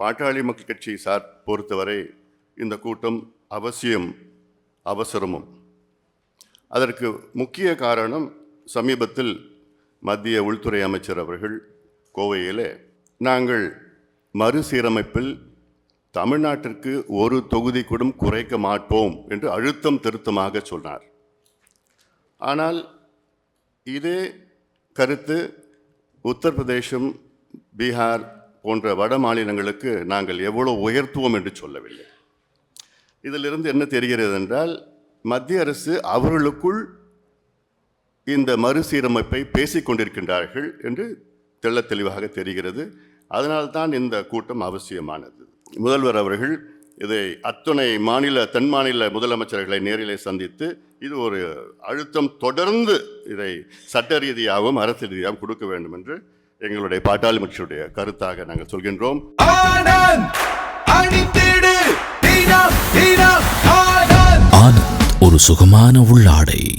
பாட்டாளி மக்கள் கட்சி சார் பொறுத்தவரை இந்த கூட்டம் அவசியம் அவசரமும். அதற்கு முக்கிய காரணம் சமீபத்தில் மத்திய உள்துறை அமைச்சர் அவர்கள் கோவையிலே நாங்கள் மறுசீரமைப்பில் தமிழ்நாட்டிற்கு ஒரு தொகுதி கூட குறைக்க மாட்டோம் என்று அழுத்தம் திருத்தமாக சொன்னார். ஆனால் இதே கருத்து உத்தரப்பிரதேசம் பீகார் போன்ற வட மாநிலங்களுக்கு நாங்கள் எவ்வளோ உயர்த்துவோம் என்று சொல்லவில்லை. இதிலிருந்து என்ன தெரிகிறது என்றால் மத்திய அரசு அவர்களுக்குள் இந்த மறுசீரமைப்பை பேசிக் கொண்டிருக்கின்றார்கள் என்று தெள்ள தெளிவாக தெரிகிறது. அதனால்தான் இந்த கூட்டம் அவசியமானது. முதல்வர் அவர்கள் இதை அத்துணை மாநில தென் மாநில முதலமைச்சர்களை நேரிலே சந்தித்து இது ஒரு அழுத்தம் தொடர்ந்து இதை சட்ட ரீதியாகவும் அரசு ரீதியாகவும் கொடுக்க வேண்டும் என்று எங்களுடைய பாட்டாளி மக்களுடைய கருத்தாக நாங்கள் சொல்கின்றோம். ஆனந்த் ஒரு சுகமான உள்ளாடை.